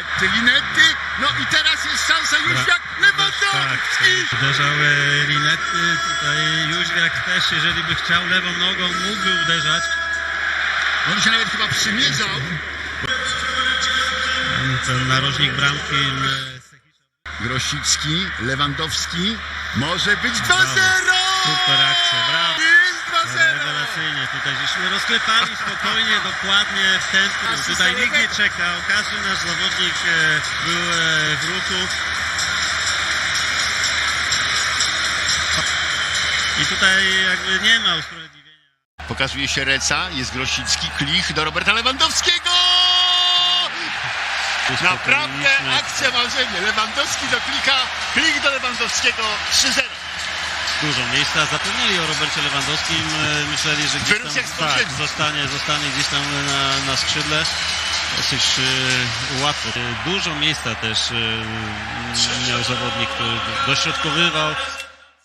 Linetty, Linetty, no i teraz jest szansa już Bra- jak Tak, Lewandowski! uderzał Linetty, tutaj Jóźwiak też, jeżeli by chciał lewą nogą, mógłby uderzać. On się nawet chyba przymierzał. Ten narożnik bramki e, Grosicki, Lewandowski, może być 2-0! Super akcja, brawo. Jest 2-0! Rewelacyjnie, tutaj żeśmy rozklepali spokojnie, dokładnie w tempu. Tutaj nikt nie czekał, każdy nasz zawodnik e, był e, w ruchu. I tutaj jakby nie ma usprawiedliwienia. Pokazuje się Reca, jest Grosicki, Klich do Roberta Lewandowskiego! Naprawdę akcja marzenie. Lewandowski do Klika, Klich do Lewandowskiego 3-0. Dużo miejsca zapewnili o Robercie Lewandowskim. e, Myśleli, że gdzieś tam tak, zostanie, zostanie gdzieś tam na, na skrzydle. Dosyć e, łatwo. E, Dużo miejsca też miał zawodnik, który dośrodkowywał.